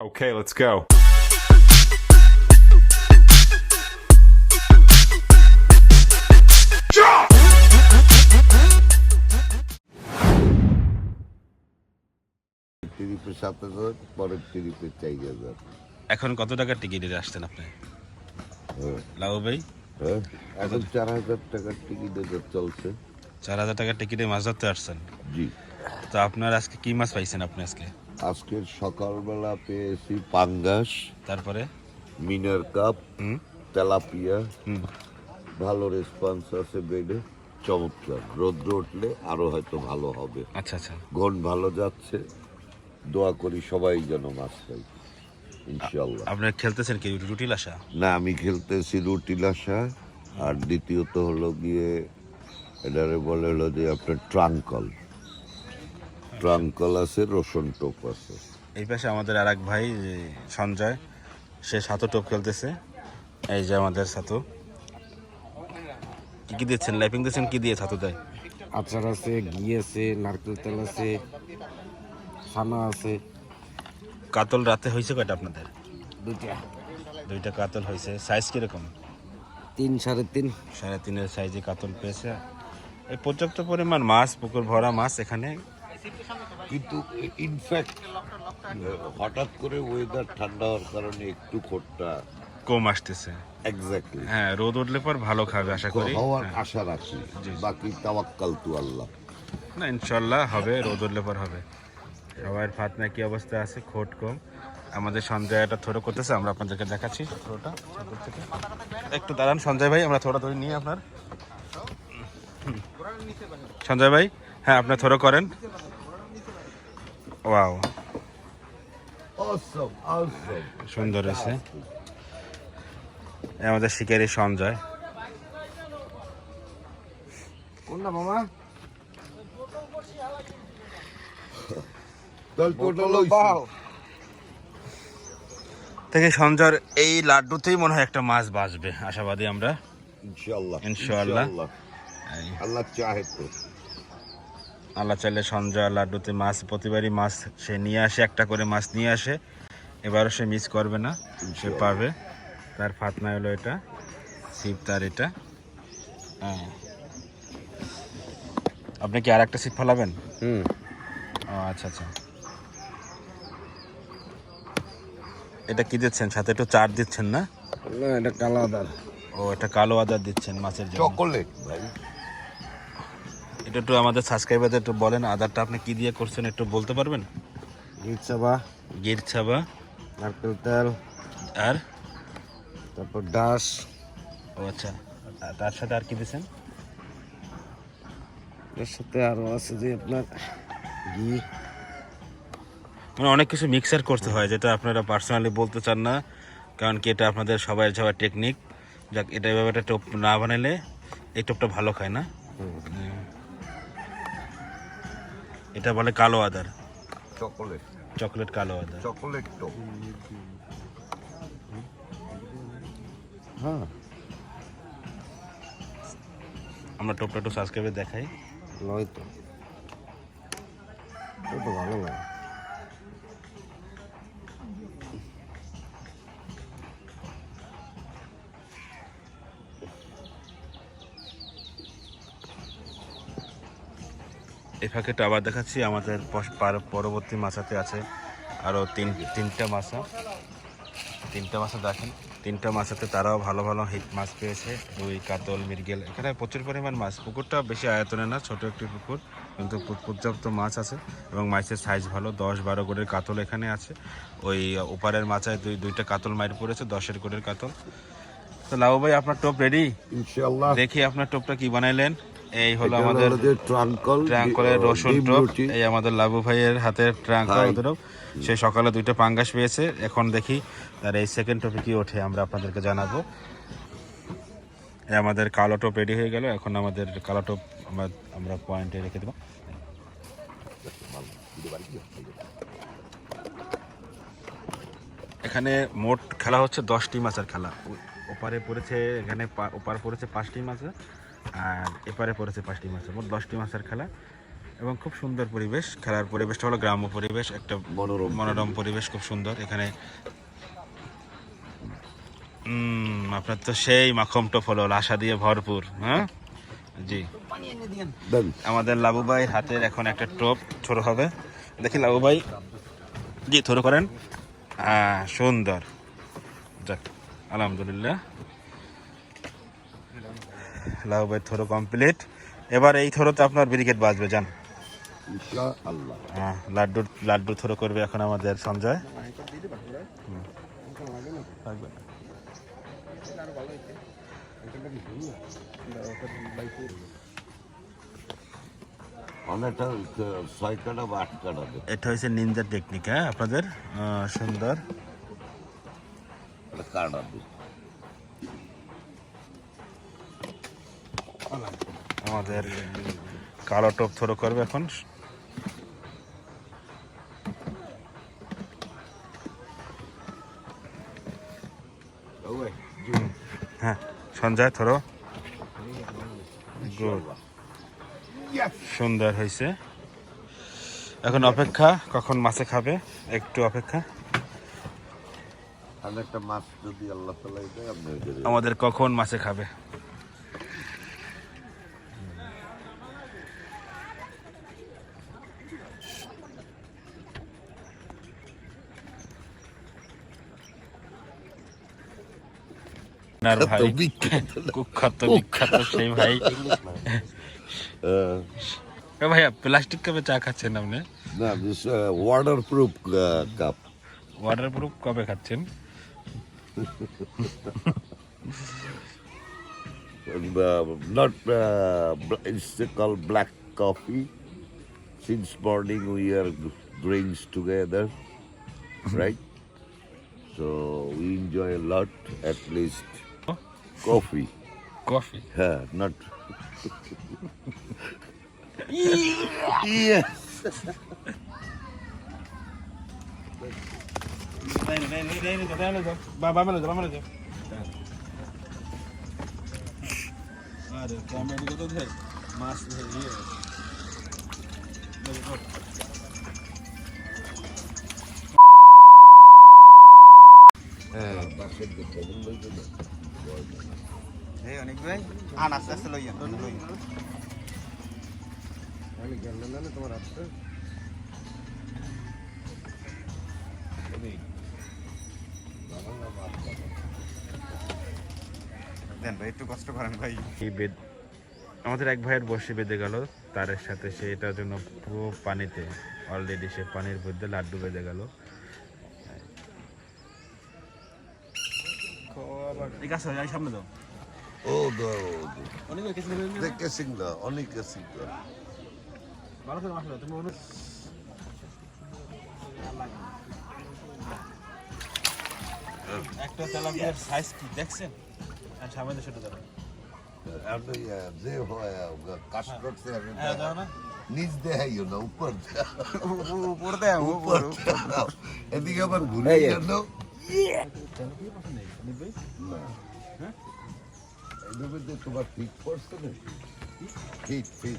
Okay, let's go. ট্রিপে সাত হাজার পরের ট্রিপে চার হাজার। এখন কত টাকার টিকিটে আসছেন আপনি? হ্যাঁ, লাউ ভাই? হ্যাঁ। এখন চার হাজার টাকার টিকিটে চলছে। চার হাজার টাকার টিকিটে মাছ ধরতে আসছেন? জি। তো আপনার আজকে কি মাছ পাইছেন আপনি আজকে? আজকের সকালবেলা পেয়েছি পাঙ্গাস তারপরে? মিনার কাপ তেলাপিয়া ভালো রেসপন্স আছে বেডে চমৎকার। রোদ্র উঠলে আরও হয়তো ভালো হবে। আচ্ছা আচ্ছা। ঘন ভালো যাচ্ছে। দোয়া করি সবাই যেন মাছ পাই ইনশাল্লাহ আপনার খেলতেছেন কি রুটি লাসা না আমি খেলতেছি রুটি লাসা আর দ্বিতীয়ত হলো গিয়ে এটারে বলে হলো যে আপনার ট্রাঙ্কল। ট্রাঙ্কল আছে রসুন টোপ আছে। এই পাশে আমাদের আর এক ভাই যে সঞ্জয় সে সাতো টোপ খেলতেছে। এই যে আমাদের সাতু। কি কি দিচ্ছেন? লাইপিং দিচ্ছেন? কি দিয়ে সাতু দেয়? আচার আছে ঘি আছে নারকেল তেল আছে ছানা আছে। কাতল রাতে হয়েছে কয়টা আপনাদের? দুইটা। দুইটা কাতল হয়েছে সাইজ কীরকম? তিন সাড়ে তিন। সাড়ে তিনের সাইজে কাতল পেয়েছে। এই পর্যাপ্ত পরিমাণ মাছ পুকুর ভরা মাছ এখানে কিন্তু ইনফ্যাক্ট হঠাৎ করে ওয়েদার ঠান্ডা হওয়ার কারণে একটু খোটটা কম আসতেছে। এক্স্যাক্টলি হ্যাঁ রোদ উঠলে পর ভালো খাবে আশা করি। হওয়ার হ্যাঁ। আশা রাখি। বাকি তাওয়াক্কাল তু আল্লাহ। না ইনশাল্লাহ হবে রোদ উঠলে পর হবে। সবার ফাতনা কি অবস্থা আছে? খোট কম। আমাদের সঞ্জয় সঞ্জয়টা থ্রো করতেছে আমরা আপনাদেরকে দেখাচ্ছি থ্রোটা। একটু দাঁড়ান সঞ্জয় ভাই আমরা থ্রোটা ধরে নিই আপনার। সঞ্জয় ভাই? হ্যাঁ আপনি থ্রো করেন। ওয়াও. সুন্দর আছে এই আমাদের শিকারি সঞ্জয়। কোনটা মামা। থেকে সঞ্জয়ের এই লাড্ডুতেই মনে হয় একটা মাছ বাঁচবে আশাবাদী আমরা। ইনশাআল্লাহ। ইনশাআল্লাহ। এই, আল্লাহ চাহে তো। আল্লাহ চাইলে সঞ্জয় লাড্ডুতে মাছ প্রতিবারই মাছ সে নিয়ে আসে একটা করে মাছ নিয়ে আসে। এবারও সে মিস করবে না সে পাবে। তার ফাতনা হলো এটা সিপ তার এটা। হ্যাঁ। আপনি কি আর একটা সিপ ফেলাবেন? হুম। ও আচ্ছা আচ্ছা। এটা কি দিচ্ছেন? সাথে একটু চার দিচ্ছেন না? না এটা কালো আদার। ও এটা কালো আদার দিচ্ছেন মাছের জন্য। চকোলেট ভাই। এটা একটু আমাদের সাবস্ক্রাইবারদের একটু বলেন আদারটা আপনি কি দিয়ে করছেন একটু বলতে পারবেন? ঘি চাবা। গির ছাবা নারকেল তেল আর? তারপর ডাস ও আচ্ছা আর তার সাথে আর কি দিয়েছেন? এর সাথে আরও আছে যে আপনার ঘি। মানে অনেক কিছু মিক্সার করতে হয় যেটা আপনারা পার্সোনালি বলতে চান না কারণ কি এটা আপনাদের সবাই সবার টেকনিক যাক এটা এভাবে একটা টোপ না বানালে এই টোপটা ভালো খায় না। এটা বলে কালো আদার। চকোলেট। চকলেট কালো আদার। চকলেট তো। হ্যাঁ। আমরা টোপটা একটু সাবস্ক্রাইবে দেখাই। নয় তো তো ভালো না এই ফাঁকেটা আবার দেখাচ্ছি আমাদের পরবর্তী মাছাতে আছে আরও তিন তিনটা মাছা। তিনটা মাছা দেখেন। তিনটা মাছাতে তারাও ভালো ভালো হিট মাছ পেয়েছে। রুই কাতল মৃগেল এখানে প্রচুর পরিমাণ মাছ। পুকুরটা বেশি আয়তনে না ছোট একটি পুকুর কিন্তু পর্যাপ্ত মাছ আছে এবং মাছের সাইজ ভালো। দশ বারো গোড়ের কাতল এখানে আছে। ওই ওপারের মাচায় দুই দুইটা কাতল মাইর পড়েছে দশের কোটের কাতল। তো লাউ ভাই আপনার টোপ রেডি ইনশাআল্লাহ। দেখি আপনার টোপটা কি বানাইলেন। এই হলো আমাদের ট্রাঙ্কল ট্রাঙ্কলের রসুন ডিম টপ এই আমাদের লাবু ভাইয়ের হাতের ট্রাঙ্কল। ওদেরও। সে সকালে দুইটা পাঙ্গাস পেয়েছে। এখন দেখি তার এই সেকেন্ড টপে কি ওঠে আমরা আপনাদেরকে জানাব। এই আমাদের কালো টপ রেডি হয়ে গেল। এখন আমাদের কালো টপ আমরা আমরা পয়েন্টে রেখে দেবো। এখানে মোট খেলা হচ্ছে দশটি মাছের খেলা। ওপারে পড়েছে এখানে ওপারে পড়েছে পাঁচটি মাছ আর এপারে পড়েছে পাঁচটি মাছের মোট দশটি মাছের খেলা। এবং খুব সুন্দর পরিবেশ খেলার পরিবেশটা হলো গ্রাম্য পরিবেশ একটা মনোরম মনোরম পরিবেশ। খুব সুন্দর। এখানে আপনার তো সেই মাখম টপ হলো আশা দিয়ে ভরপুর হ্যাঁ? জি। আমাদের লাবু ভাই হাতের এখন একটা টোপ ছোট হবে। দেখি লাবু ভাই জি থরো করেন। হ্যাঁ সুন্দর। যাক আলহামদুলিল্লাহ। লাবু ভাই থরো কমপ্লিট এবার এই থরোতে আপনার ব্রিকেট বাজবে যান হ্যাঁ লাড্ডু লাড্ডু থরো করবে এখন আমাদের সঞ্জয়। এটা হচ্ছে নিনজা টেকনিক হ্যাঁ আপনাদের? সুন্দর। কাটা আমাদের কালো টপ থরো করবে এখন। হ্যাঁ সঞ্জয় থরো। গুড সুন্দর হয়েছে। এখন অপেক্ষা কখন মাছে খাবে? একটু অপেক্ষা। আমাদের কখন মাছে খাবে? আপনার ভাই বিখ্যাত। কুখ্যাত বিখ্যাত সেই ভাই ভাইয়া প্লাস্টিক কাপে চা খাচ্ছেন আপনি না waterproof cup waterproof কবে খাচ্ছেন not uh, it's called black coffee since morning we are drinks together right so we enjoy a lot at least coffee coffee yeah not yes বাবা মেলে যাও মেলে যাও আরে কমেডি কত দেয় মাছ ধরিয়ে এই অনেক ভাই আন আস্তে আস্তে লইয়া লইয়া। দেন ভাই একটু কষ্ট করেন ভাই। এই বেদ আমাদের এক ভাইয়ের বসে বেঁধে গেল তার সাথে সে এটার জন্য পুরো পানিতে অলরেডি সে পানির মধ্যে লাড্ডু বেঁধে গেল। ঠিক আছে সামনে দাও। ভালো করে মাসলে তুমি অনু একটা তেলাপিয়ার সাইজ কি দেখছেন? আর সামনে সেটা যে হয় কাজ করতে না। নিচ দেখাইও না উপর উপর দেয় উপর এদিকে আবার ঘুরে গেল তোমার ঠিক পড়ছে না ঠিক ঠিক ঠিক।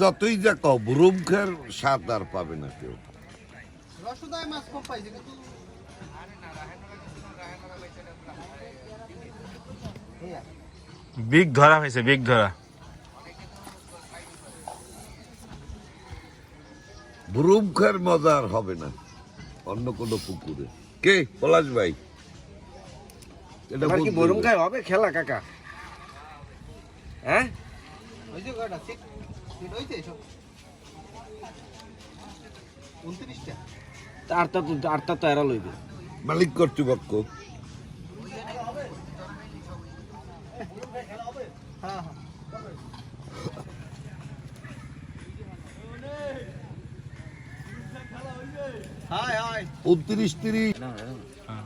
যতই যা কও খের স্বাদ আর পাবে না কেউ। রসদায় মাছ কম পাইছে কিন্তু বিগ ধরা হয়েছে বিগ ধরা। বুরুম খের মজা আর হবে না অন্য কোনো পুকুরে। কে? পলাশ ভাই। এটা কি বরুম হবে। হবে? খেলা কাকা। হ্যাঁ? ওই যে আটটা তো আটটা তো এরা লইবে। মালিক কর্তৃপক্ষ। উনত্রিশ তিরিশ। হ্যাঁ